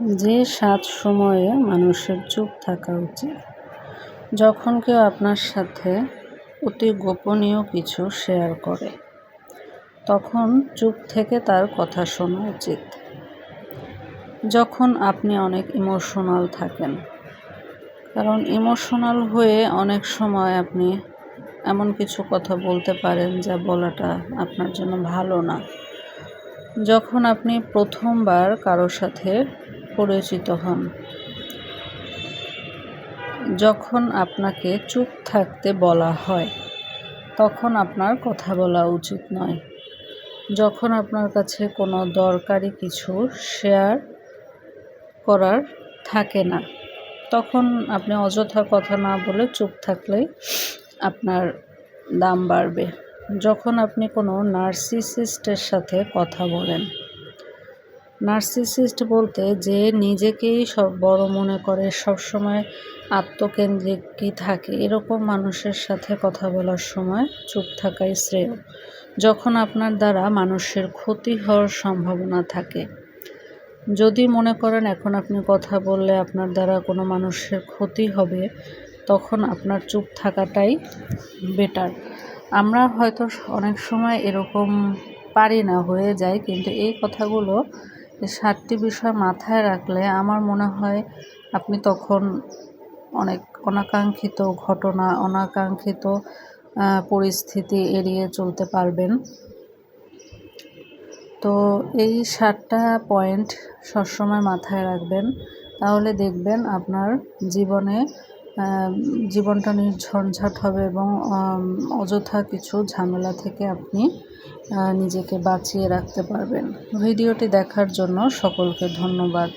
যে সাত সময়ে মানুষের চুপ থাকা উচিত। যখন কেউ আপনার সাথে অতি গোপনীয় কিছু শেয়ার করে, তখন চুপ থেকে তার কথা শোনা উচিত। যখন আপনি অনেক ইমোশনাল থাকেন, কারণ ইমোশনাল হয়ে অনেক সময় আপনি এমন কিছু কথা বলতে পারেন যা বলাটা আপনার জন্য ভালো না। যখন আপনি প্রথমবার কারোর সাথে পরিচিত হন। যখন আপনাকে চুপ থাকতে বলা হয়, তখন আপনার কথা বলা উচিত নয়। যখন আপনার কাছে কোনো দরকারি কিছু শেয়ার করার থাকে না, তখন আপনি অযথা কথা না বলে চুপ থাকলেই আপনার দাম বাড়বে। যখন আপনি কোনো নার্সিসিস্টের সাথে কথা বলেন নার্সিসিস্ট বলতে যে নিজেকেই সব বড় মনে করে, সবসময় আত্মকেন্দ্রিক কি থাকে, এরকম মানুষের সাথে কথা বলার সময় চুপ থাকাই শ্রেয়। যখন আপনার দ্বারা মানুষের ক্ষতি হওয়ার সম্ভাবনা থাকে। যদি মনে করেন এখন আপনি কথা বললে আপনার দ্বারা কোনো মানুষের ক্ষতি হবে, তখন আপনার চুপ থাকাটাই বেটার আমরা হয়তো অনেক সময় এরকম পারি না, হয়ে যায়, কিন্তু এই কথাগুলো সাতটি বিষয় মাথায় রাখলে আমার মনে হয় আপনি তখন অনেক অনাকাঙ্ক্ষিত ঘটনা, অনাকাঙ্ক্ষিত পরিস্থিতি এড়িয়ে চলতে পারবেন। তো এই সাতটা পয়েন্ট সবসময় মাথায় রাখবেন। তাহলে দেখবেন আপনার জীবনে জীবনটা নির্ঝঞ্ঝাট হবে এবং অযথা কিছু ঝামেলা থেকে আপনি নিজেকে বাঁচিয়ে রাখতে পারবেন। ভিডিওটি দেখার জন্য সকলকে ধন্যবাদ।